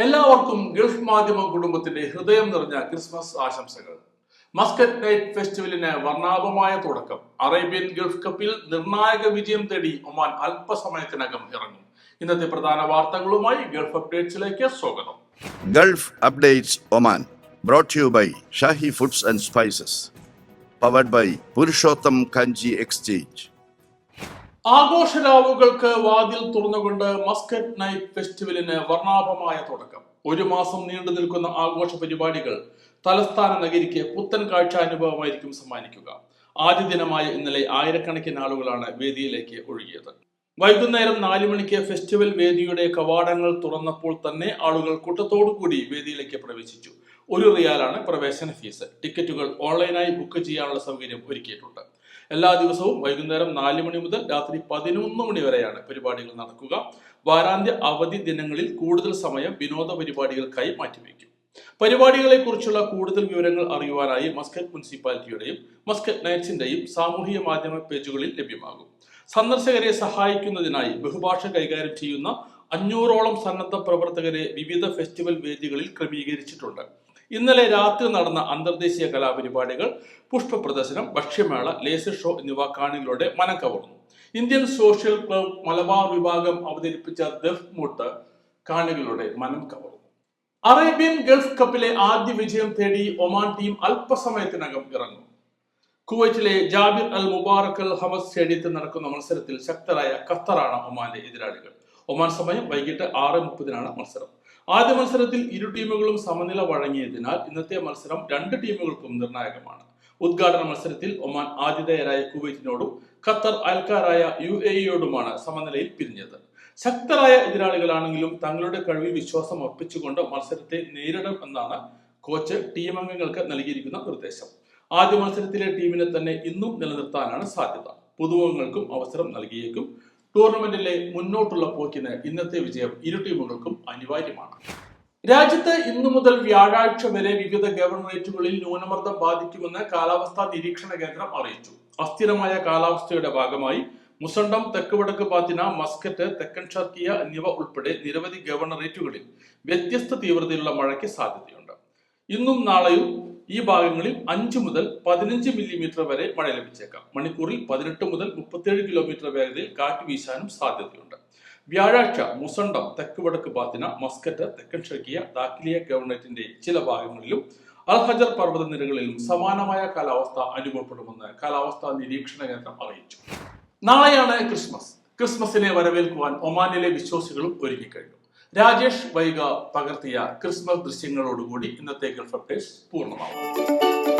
എല്ലാവർക്കും ഗൾഫ് മാധ്യമ കുടുംബത്തിന്റെ ഹൃദയം നിറഞ്ഞ ക്രിസ്മസ് ആശംസകൾ. മസ്കറ്റ് നൈറ്റ് ഫെസ്റ്റിവലിന് വർണാഭമായ തുടക്കം. അറേബ്യൻ ഗൾഫ് കപ്പിൽ നിർണായക വിജയം തേടി ഒമാൻ അല്പസമയത്തിനകം ഇറങ്ങും. ഇന്നത്തെ പ്രധാന വാർത്തകളുമായി ഗൾഫ് അപ്ഡേറ്റ്സിലേക്ക് സ്വാഗതം. Gulf updates Oman brought you by Shahi foods and spices. Powered by Purushottam Kanji exchange. ആഘോഷരാവുകൾക്ക് വാതിൽ തുറന്നുകൊണ്ട് മസ്കറ്റ് നൈറ്റ് ഫെസ്റ്റിവലിന് വർണാഭമായ തുടക്കം. ഒരു മാസം നീണ്ടു നിൽക്കുന്ന ആഘോഷ പരിപാടികൾ തലസ്ഥാന നഗരിക്ക് പുത്തൻ കാഴ്ച അനുഭവമായിരിക്കും സമ്മാനിക്കുക. ആദ്യ ദിനമായ ഇന്നലെ ആയിരക്കണക്കിന് ആളുകളാണ് വേദിയിലേക്ക് ഒഴുകിയത്. വൈകുന്നേരം നാലു മണിക്ക് ഫെസ്റ്റിവൽ വേദിയുടെ കവാടങ്ങൾ തുറന്നപ്പോൾ തന്നെ ആളുകൾ കൂട്ടത്തോടു കൂടി വേദിയിലേക്ക് പ്രവേശിച്ചു. ഒരു റിയാലാണ് പ്രവേശന ഫീസ്. ടിക്കറ്റുകൾ ഓൺലൈനായി ബുക്ക് ചെയ്യാനുള്ള സൗകര്യം ഒരുക്കിയിട്ടുണ്ട്. എല്ലാ ദിവസവും വൈകുന്നേരം നാല് മണി മുതൽ രാത്രി പതിനൊന്ന് മണി വരെയാണ് പരിപാടികൾ നടക്കുക. വാരാന്ത്യ അവധി ദിനങ്ങളിൽ കൂടുതൽ സമയം വിനോദ പരിപാടികൾക്കായി മാറ്റിവെക്കും പരിപാടികളെ കുറിച്ചുള്ള കൂടുതൽ വിവരങ്ങൾ അറിയുവാനായി മസ്കറ്റ് മുനിസിപ്പാലിറ്റിയുടെയും മസ്കറ്റ് നൈറ്റ്സിന്റെയും സാമൂഹിക മാധ്യമ പേജുകളിൽ ലഭ്യമാകും. സന്ദർശകരെ സഹായിക്കുന്നതിനായി ബഹുഭാഷ കൈകാര്യം ചെയ്യുന്ന അഞ്ഞൂറോളം സന്നദ്ധ പ്രവർത്തകരെ വിവിധ ഫെസ്റ്റിവൽ വേദികളിൽ ക്രമീകരിച്ചിട്ടുണ്ട്. ഇന്നലെ രാത്രി നടന്ന അന്തർദേശീയ കലാപരിപാടികൾ പുഷ്പ പ്രദർശനം ഭക്ഷ്യമേള ലേസർ ഷോ എന്നിവ കാണികളുടെ മനം കവർന്നു ഇന്ത്യൻ സോഷ്യൽ ക്ലബ് മലബാർ വിഭാഗം അവതരിപ്പിച്ച ദഫ് മൂട്ട് കാണികളുടെ മനം കവർന്നു അറേബ്യൻ ഗൾഫ് കപ്പിലെ ആദ്യ വിജയം തേടി ഒമാൻ ടീം അല്പസമയത്തിനകം ഇറങ്ങും. കുവൈറ്റിലെ ജാബിർ അൽ മുബാറക് അൽ ഹമസ് സ്റ്റേഡിയത്തിൽ നടക്കുന്ന മത്സരത്തിൽ ശക്തരായ ഖത്തറാണ് ഒമാന്റെ എതിരാളികൾ. ഒമാൻ സമയം വൈകിട്ട് ആറ് മുപ്പതിനാണ് മത്സരം. ആദ്യ മത്സരത്തിൽ ഇരു ടീമുകളും സമനില വഴങ്ങിയതിനാൽ ഇന്നത്തെ മത്സരം രണ്ട് ടീമുകൾക്കും നിർണായകമാണ്. ഉദ്ഘാടന മത്സരത്തിൽ ഒമാൻ ആതിഥേയരായ കുവൈറ്റിനോടും ഖത്തർ അയൽക്കാരായ യു എ സമനിലയിൽ പിരിഞ്ഞത്. ശക്തരായ എതിരാളികളാണെങ്കിലും തങ്ങളുടെ കഴിവിൽ വിശ്വാസം അർപ്പിച്ചുകൊണ്ട് മത്സരത്തെ നേരിടും എന്നാണ് കോച്ച് ടീം അംഗങ്ങൾക്ക് നൽകിയിരിക്കുന്ന നിർദ്ദേശം. ആദ്യ മത്സരത്തിലെ ടീമിനെ തന്നെ ഇന്നും നിലനിർത്താനാണ് സാധ്യത. പുതുമുഖങ്ങൾക്കും അവസരം നൽകിയേക്കും ടൂർണമെന്റിലെ മുന്നോട്ടുള്ള പോക്കിന് ഇന്നത്തെ വിജയം ഇരു ടീമുകൾക്കും അനിവാര്യമാണ്. രാജ്യത്ത് ഇന്നു മുതൽ വ്യാഴാഴ്ച വരെ വിവിധ ഗവർണറേറ്റുകളിൽ ന്യൂനമർദ്ദം ബാധിക്കുമെന്ന് കാലാവസ്ഥാ നിരീക്ഷണ കേന്ദ്രം അറിയിച്ചു. അസ്ഥിരമായ കാലാവസ്ഥയുടെ ഭാഗമായി മുസണ്ടം തെക്ക് വടക്ക് പാത്തിന മസ്കറ്റ് തെക്കൻ ഷർക്കിയ എന്നിവ ഉൾപ്പെടെ നിരവധി ഗവർണറേറ്റുകളിൽ വ്യത്യസ്ത തീവ്രതയിലുള്ള മഴയ്ക്ക് സാധ്യതയുണ്ട്. ഇന്നും നാളെയും ഈ ഭാഗങ്ങളിൽ അഞ്ച് മുതൽ പതിനഞ്ച് മില്ലിമീറ്റർ വരെ മഴ ലഭിച്ചേക്കാം. മണിക്കൂറിൽ പതിനെട്ട് മുതൽ മുപ്പത്തേഴ് കിലോമീറ്റർ വേഗതയിൽ കാറ്റ് വീശാനും സാധ്യതയുണ്ട്. വ്യാഴാഴ്ച മുസണ്ടം തെക്ക് വടക്ക് ബാത്തിന മസ്കറ്റ് തെക്കൻ ഷർക്കിയ ദാഖിലിയ ഗവർണറേറ്റിന്റെ ചില ഭാഗങ്ങളിലും അൽഹജർ പർവത നിരകളിലും സമാനമായ കാലാവസ്ഥ അനുഭവപ്പെടുമെന്ന് കാലാവസ്ഥാ നിരീക്ഷണ കേന്ദ്രം അറിയിച്ചു. നാളെയാണ് ക്രിസ്മസ്. ക്രിസ്മസിനെ വരവേൽക്കുവാൻ ഒമാനിലെ വിശ്വാസികളും ഒരുങ്ങിക്കഴിഞ്ഞു. രാജേഷ് വൈഗ പകർത്തിയ ക്രിസ്മസ് ദൃശ്യങ്ങളോടുകൂടി ഇന്നത്തെ ഗൾഫ് അപ്ഡേറ്റ്സ് പൂർണമാവും